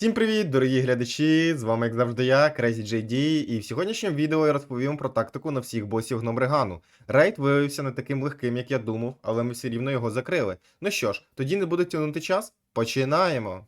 Всім привіт, дорогі глядачі! З вами, як завжди, я, Crazy JD, і в сьогоднішньому відео я розповім про тактику на всіх босів Гномрегану. Рейд виявився не таким легким, як я думав, але ми все рівно його закрили. Ну що ж, тоді не буде тягнути час. Починаємо!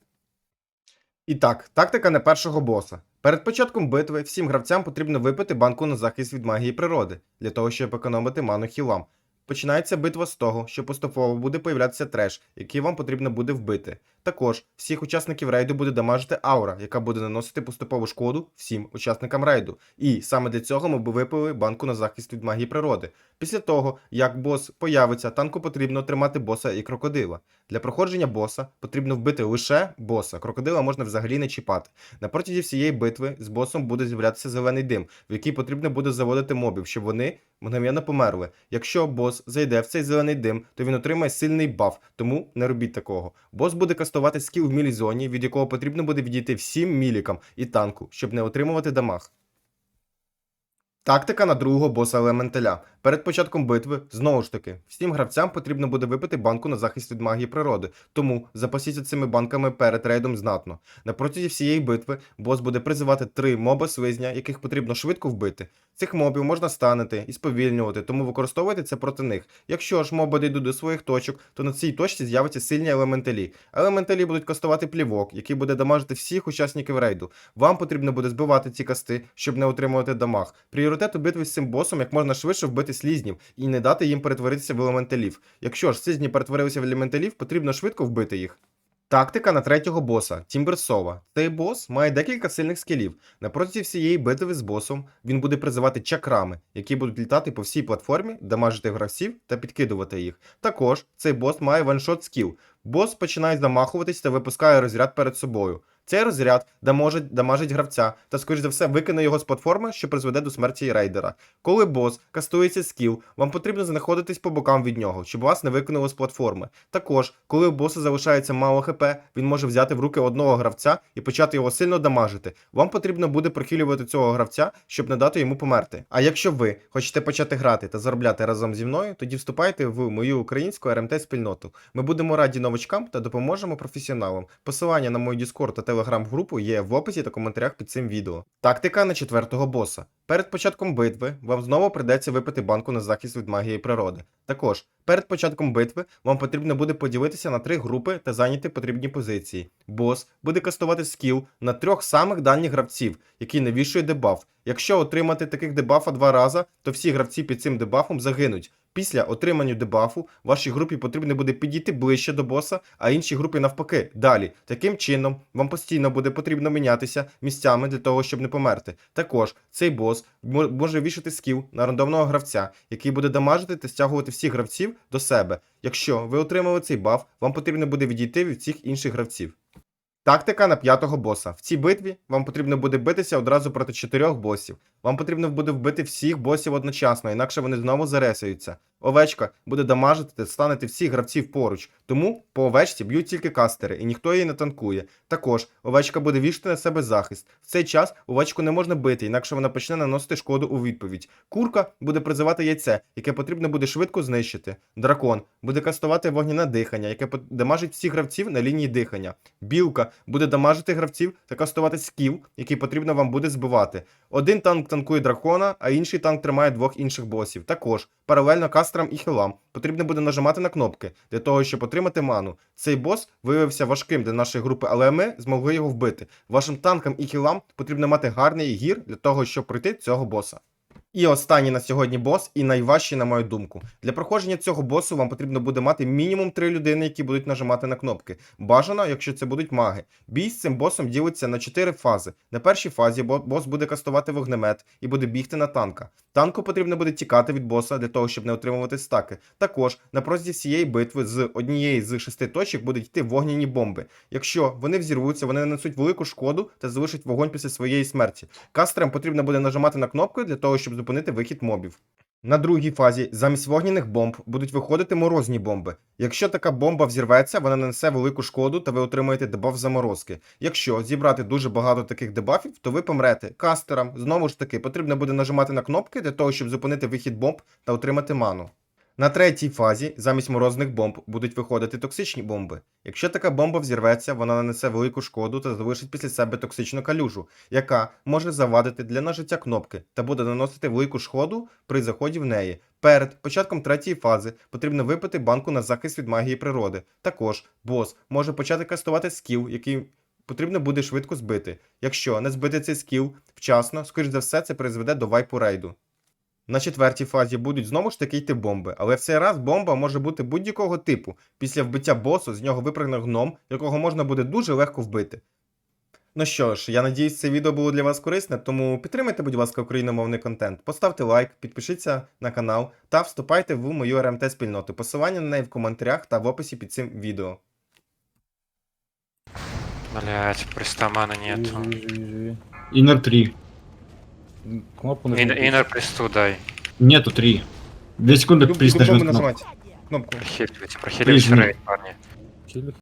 І так, тактика не першого боса. Перед початком битви всім гравцям потрібно випити банку на захист від магії природи, для того, щоб економити ману хілам. Починається битва з того, що поступово буде появлятися треш, який вам потрібно буде вбити. Також всіх учасників рейду буде дамажити аура, яка буде наносити поступову шкоду всім учасникам рейду. І саме для цього ми б випили банку на захист від магії природи. Після того, як бос появиться, танку потрібно тримати боса і крокодила. Для проходження боса потрібно вбити лише боса. Крокодила можна взагалі не чіпати. На протязі всієї битви з босом буде з'являтися зелений дим, в який потрібно буде заводити мобів, щоб вони мгновенно померли. Якщо бос зайде в цей зелений дим, то він отримає сильний баф, тому не робіть такого. Бос буде кастувати скіл в мілізоні, від якого потрібно буде відійти всім мілікам і танку, щоб не отримувати дамаг. Тактика на другого боса елементаля. Перед початком битви, знову ж таки, всім гравцям потрібно буде випити банку на захист від магії природи, тому запасіться цими банками перед рейдом знатно. На протязі всієї битви бос буде призивати три моби слизня, яких потрібно швидко вбити. Цих мобів можна станити і сповільнювати, тому використовуйте це проти них. Якщо ж моби дійдуть до своїх точок, то на цій точці з'являться сильні елементалі. Елементалі будуть кастувати плівок, який буде дамажити всіх учасників рейду. Вам потрібно буде збивати ці касти, щоб не отримувати дамаг. Пріоритет у битві з цим босом як можна швидше вбити слізнів і не дати їм перетворитися в елементалів. Якщо ж слізні перетворилися в елементалів, потрібно швидко вбити їх. Тактика на третього боса Тімберсова. Цей бос має декілька сильних скілів. На протязі всієї битви з босом він буде призивати чакрами, які будуть літати по всій платформі, дамажити гравців та підкидувати їх. Також цей бос має ваншот скіл. Бос починає замахуватись та випускає розряд перед собою. Цей розряд дамажить, дамажить гравця та, скоріш за все, викине його з платформи, що призведе до смерті рейдера. Коли бос кастується скіл, вам потрібно знаходитись по бокам від нього, щоб вас не викинуло з платформи. Також, коли у боса залишається мало хп, він може взяти в руки одного гравця і почати його сильно дамажити. Вам потрібно буде прихилювати цього гравця, щоб не дати йому померти. А якщо ви хочете почати грати та заробляти разом зі мною, тоді вступайте в мою українську РМТ спільноту. Ми будемо раді новачкам та допоможемо професіоналам. Посилання на мою Discord та телеграм-групу є в описі та коментарях під цим відео. Тактика на четвертого боса. Перед початком битви вам знову придеться випити банку на захист від магії природи. Також перед початком битви вам потрібно буде поділитися на три групи та зайняти потрібні позиції. Бос буде кастувати скіл на трьох самих дальніх гравців, який навішує дебаф. Якщо отримати таких дебафа два рази, то всі гравці під цим дебафом загинуть. Після отримання дебафу вашій групі потрібно буде підійти ближче до боса, а іншій групі навпаки далі. Таким чином, вам постійно буде потрібно мінятися місцями для того, щоб не померти. Також цей бос може вішати скіл на рандомного гравця, який буде дамажити та стягувати всіх гравців до себе. Якщо ви отримали цей баф, вам потрібно буде відійти від всіх інших гравців. Тактика на п'ятого боса. В цій битві вам потрібно буде битися одразу проти чотирьох босів. Вам потрібно буде вбити всіх босів одночасно, інакше вони знову заресаються. Овечка буде дамажити та станете всіх гравців поруч, тому по овечці б'ють тільки кастери, і ніхто її не танкує. Також овечка буде вішати на себе захист. В цей час овечку не можна бити, інакше вона почне наносити шкоду у відповідь. Курка буде призивати яйце, яке потрібно буде швидко знищити. Дракон буде кастувати вогняне дихання, яке дамажить всіх гравців на лінії дихання. Білка буде дамажити гравців та кастувати скіл, який потрібно вам буде збивати. Один танк танкує дракона, а інший танк тримає двох інших босів. Також паралельно кастерам і хілам потрібно буде нажимати на кнопки для того, щоб отримати ману. Цей бос виявився важким для нашої групи, але ми змогли його вбити. Вашим танкам і хілам потрібно мати гарний гір для того, щоб пройти цього боса. І останній на сьогодні бос, і найважчий, на мою думку. Для проходження цього босу вам потрібно буде мати мінімум три людини, які будуть нажимати на кнопки. Бажано, якщо це будуть маги. Бій з цим босом ділиться на чотири фази. На першій фазі бо- бос буде кастувати вогнемет і буде бігти на танка. Танку потрібно буде тікати від боса для того, щоб не отримувати стаки. Також на протязі всієї битви з однієї з шести точок будуть йти вогняні бомби. Якщо вони взірвуться, вони нанесуть велику шкоду та залишать вогонь після своєї смерті. Кастерам потрібно буде нажимати на кнопку для того, щоб зупинити вихід мобів. На другій фазі замість вогняних бомб будуть виходити морозні бомби. Якщо така бомба взірветься, вона нанесе велику шкоду та ви отримаєте дебаф заморозки. Якщо зібрати дуже багато таких дебафів, то ви помрете. Кастерам знову ж таки потрібно буде нажимати на кнопки для того, щоб зупинити вихід бомб та отримати ману. На третій фазі замість морозних бомб будуть виходити токсичні бомби. Якщо така бомба взірветься, вона нанесе велику шкоду та залишить після себе токсичну калюжу, яка може завадити для нажиття кнопки та буде наносити велику шкоду при заході в неї. Перед початком третьої фази потрібно випити банку на захист від магії природи. Також бос може почати кастувати скіл, який потрібно буде швидко збити. Якщо не збити цей скіл вчасно, скоріш за все, це призведе до вайпу рейду. На четвертій фазі будуть знову ж таки йти бомби, але в цей раз бомба може бути будь-якого типу. Після вбиття босу з нього випрыгне гном, якого можна буде дуже легко вбити. Ну що ж, я надіюсь, це відео було для вас корисне, тому підтримайте, будь ласка, україномовний контент, поставте лайк, підпишіться на канал та вступайте в мою РМТ спільноту. Посилання на неї в коментарях та в описі під цим відео. Блять, пристамана нету. Инер 3. Кнопку Ин- нажми. Инер присту дай. Нету 3. Две секунды приз нажмет кнопку. нажимати. Кнопку. Прохиливайте, прохиливайте рейд, парни.